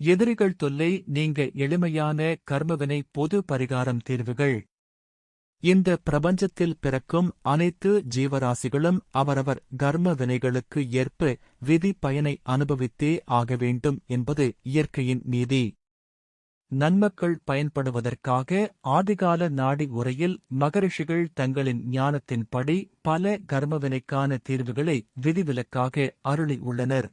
எதிரிகள் தொல்லை நீங்க எளிமையான கர்மவினை பொது பரிகாரம் தீர்வுகள். இந்த பிரபஞ்சத்தில் பிறக்கும் அனைத்து ஜீவராசிகளும் அவரவர் கர்ம வினைகளுக்கு ஏற்ப விதி பயனை அனுபவித்தே ஆக வேண்டும் என்பது இயற்கையின் நீதி. நன்மக்கள் பயன்படுவதற்காக ஆதிகால நாடி உரையில் மகரிஷிகள் தங்களின் ஞானத்தின்படி பல கர்மவினைக்கான தீர்வுகளை விதிவிலக்காக அருளி உள்ளனர்.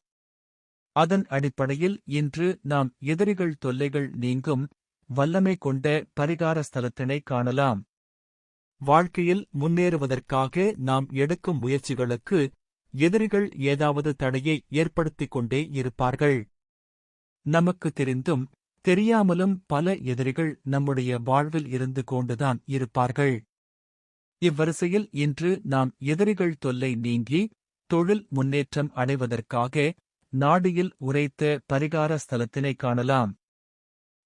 அதன் அடிப்படையில் இன்று நாம் எதிரிகள் தொல்லைகள் நீங்கும் வல்லமை கொண்ட பரிகார ஸ்தலத்தினை காணலாம். வாழ்க்கையில் முன்னேறுவதற்காக நாம் எடுக்கும் முயற்சிகளுக்கு எதிரிகள் ஏதாவது தடையை ஏற்படுத்திக் கொண்டே இருப்பார்கள். நமக்கு தெரிந்தும் தெரியாமலும் பல எதிரிகள் நம்முடைய வாழ்வில் இருந்து கொண்டுதான் இருப்பார்கள். இவ்வரிசையில் இன்று நாம் எதிரிகள் தொல்லை நீங்கி தொழில் முன்னேற்றம் அடைவதற்காக நாடியில் உரைத்த பரிகார ஸ்தலத்தினை காணலாம்.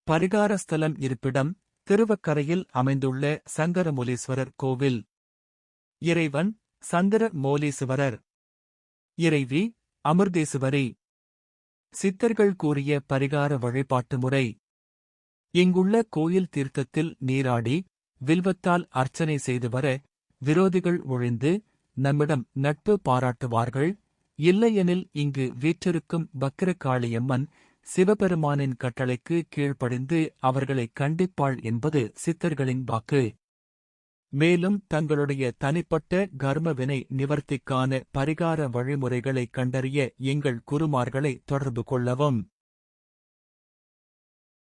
பரிகார ஸ்தலம் இருப்பிடம் திருவக்கரையில் அமைந்துள்ள சங்கரமோலீஸ்வரர் கோவில். இறைவன் சந்திர மோலீஸ்வரர் இறைவி அமிர்தேசுவரி. சித்தர்கள் கூறிய பரிகார வழிபாட்டு முறை. இங்குள்ள கோயில் தீர்த்தத்தில் நீராடி வில்வத்தால் அர்ச்சனை செய்து வர விரோதிகள் ஒழிந்து நம்மிடம் நட்பு பாராட்டுவார்கள். இல்லையெனில் இங்கு வீற்றிருக்கும் பக்கிரகாளியம்மன் சிவபெருமானின் கட்டளைக்கு கீழ்ப்படிந்து அவர்களை கண்டிப்பாள் என்பது சித்தர்களின் வாக்கு. மேலும் தங்களுடைய தனிப்பட்ட கர்மவினை நிவர்த்திக்கான பரிகார வழிமுறைகளை கண்டறிய எங்கள் குருமார்களை தொடர்பு கொள்ளவும்.